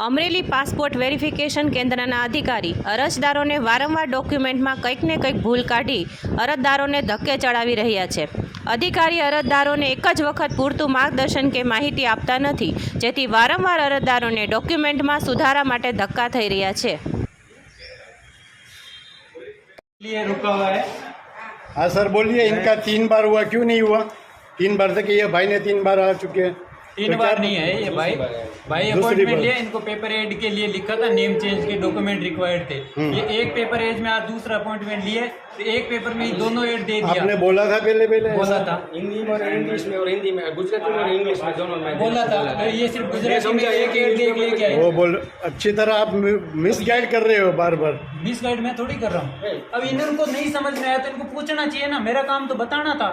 Amreli passport verification કેન્દ્રના અધિકારી અરજદારોને વારંવાર ડોક્યુમેન્ટમાં કંઈક ને કંઈક ભૂલ કાઢી અરજદારોને ધક્કે ચડાવી રહ્યા છે અધિકારી અરજદારોને એક જ વખત પૂરતું માર્ગદર્શન કે માહિતી આપતા નથી જેથી વારંવાર અરજદારોને ડોક્યુમેન્ટમાં સુધારા માટે ધક્કા થઈ રહ્યા છે लिए रुका हुआ है हाँ सर बोलिए इनका तीन बार हुआ क्यों नहीं हुआ तीन बार तक ये भाई ने तीन बार आ चुके हैं तीन तो बार नहीं है ये भाई। भाई अपॉइंटमेंट लिया इनको पेपर एड के लिए लिखा था नेम चेंज के डॉक्यूमेंट रिक्वायर्ड थे। हम्म। ये एक पेपर एज में आज दूसरा अपॉइंटमेंट लिए तो एक पेपर में ही दोनों एड दे दिया। आपने बोला था पहले पहले? बोला था। हिंदी में और इंग्लिश में और हिंदी में गुजराती में और इंग्लिश में दोनों में बोला था। तो ये सिर्फ़ गुजराती में एक एड दे के लेके आए वो बोल अच्छी तरह आप मिस गाइड कर रहे हो बार बार। मिस गाइड मैं थोड़ी कर रहा हूँ। अब इनको नहीं समझ में आया तो इनको पूछना चाहिए ना। मेरा काम तो बताना था।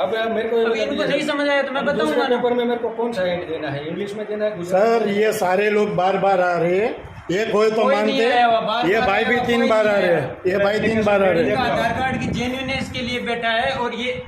अब मेरे को अब इनको नहीं समझ आया तो मैं बताऊँगा ना पेपर में मेरे को कौन सा एड देना है? इंग्लिश में देना है सर ये सारे लोग बार बार आ रहे हैं। एक कोई तो मानते ये भाई भी तीन बार आ रहे हैं। ये भाई तीन बार आ रहे हैं। आधार कार्ड की जेन्यूनेस के लिए बैठा है और ये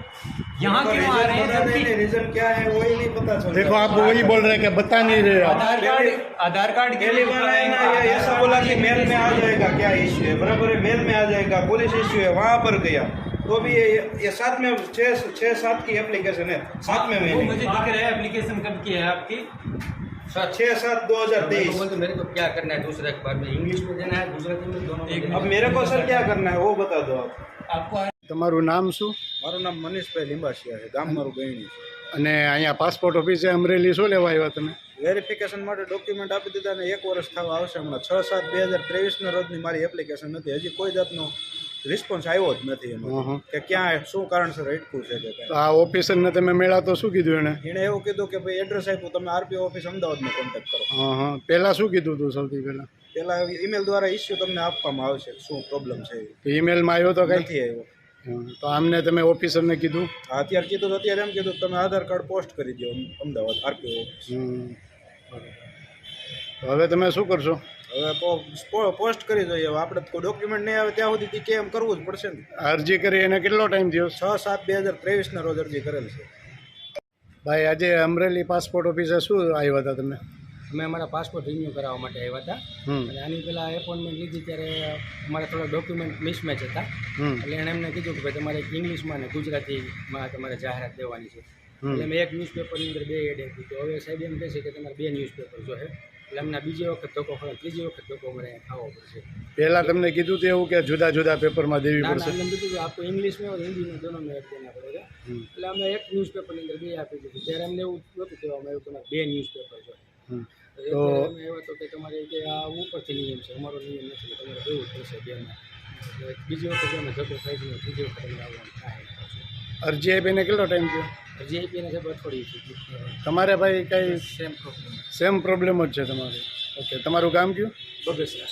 यहाँ क्यों आ रहे हैं? जबकि रीजन क्या है वही नहीं पता चल देखो आप वही बोल रहे हैं कि बता नहीं रहे आधार कार्ड आधार कार्ड के लिए ना ये ऐसा बोला कि मेल में आ जाएगा क्या इश्यू है? बराबर है मेल में आ जाएगा पुलिस इश्यू है वहाँ पर गया। तो भी ये ये सात में छः छः सात की एप्लीकेशन है सात में वो महीने मुझे दिख रहा है एप्लीकेशन कब की है आपकी साथ छः सात दो हजार मेरे को तेईस बोलते मेरे को क्या करना है दूसरे अखबार में इंग्लिश में देना है गुजराती में दोनों में एक देना अब है। मेरे को सर क्या करना है वो बता दो आप आपको તમારું નામ શું મારું નામ મનીષભાઈ લીંબાસિયા છે ગામ મારું ગયણી છે અને અહીંયા પાસપોર્ટ ઓફિસે અમરેલી શું લેવા આવ્યા તમે વેરિફિકેશન માટે ડોક્યુમેન્ટ આપી દીધા ને એક વર્ષ થવા આવશે હમણાં છ સાત બે હજાર ત્રેવીસના રોજની મારી એપ્લિકેશન હતી હજી કોઈ જાતનો રિસ્પોન્સ આવ્યો જ નથી એનો હં. કે ક્યાં શું કારણસર અટકું છે કે તો. આ ઓફિસરને તમે મેળા તો શું કીધું એણે એણે એવું કીધું કે ભાઈ એડ્રેસ આપ્યું તમે આરપીઓ ઓફિસ અમદાવાદમાં કોન્ટેક્ટ કરો. હા પહેલાં શું કીધું હતું સૌથી પહેલાં? પેલા ઈમેલ દ્વારા ઇસ્યુ તમને આપવામાં આવશે શું પ્રોબ્લેમ છે. તો ઈમેલમાં આવ્યો તો કંઈથી આવ્યો. તો આમને તમે ઓફિસરને કીધું? અત્યારે કીધું તો અત્યારે એમ કીધું તમે આધાર કાર્ડ પોસ્ટ કરી દો અમદાવાદ આરપીઓ ઓફિસ તો હવે તમે શું કરશો? હવે પોસ્ટ કરી દઈએ હવે આપણે કોઈ ડોક્યુમેન્ટ નહીં આવે ત્યાં સુધી કેમ કરવું જ પડશે ને. અરજી કરી એને કેટલો ટાઈમ થયો? છ સાત બે હજાર ત્રેવીસના રોજ અરજી કરેલ છે. ભાઈ આજે અમરેલી પાસપોર્ટ ઓફિસે શું આવ્યા હતા તમે અમે અમારા પાસપોર્ટ રિન્યૂ કરાવવા માટે આવ્યા હતા. અને આની પહેલાં એપોઇન્ટમેન્ટ લીધી ત્યારે અમારે થોડા ડોક્યુમેન્ટ મિસમેચ હતા. એટલે એણે એમને કીધું કે ભાઈ તમારે એક ઇંગ્લિશમાં અને ગુજરાતીમાં તમારે જાહેરાત દેવાની છે. એટલે મેં એક ન્યૂઝપેપરની અંદર બે એડ આપી. તો હવે સાહેબ એમ કહે છે કે તમારે બે ન્યૂઝપેપર જો છે એટલે અમને બીજી વખત ધોકો ખરે ત્રીજી વખત ધોકો ખરે ખાવો પડશે. પહેલાં તમને કીધું હતું એવું કે જુદા જુદા પેપરમાં દેવી પડશે. એમને કીધું આપકો ઇંગ્લિશમાં હોય હિન્દીમાં દોનો મેં દેના પડેગા એટલે અમે એક ન્યૂઝપેપરની અંદર બે આપી દીધું. ત્યારે અમને એવું નહોતું કહેવામાં આવ્યું કે બે ન્યૂઝપેપર છે. તો અમે એવો હતો કે તમારે કે આ ઉપરથી નિયમ છે અમારો નિયમ નથી તમારે દેવું પડશે બેમાં બીજી વખત અમે ધક્કો ખાઈ ગયો ત્રીજી વખત અમે આવવાનું થાય અરજી આપીને કેટલો ટાઈમ થયો? હજી પીને છે થોડી તમારે ભાઈ કંઈ સેમ પ્રોબ્લેમ સેમ પ્રોબ્લેમ જ છે તમારે. ઓકે તમારું કામ કયું? બગસરા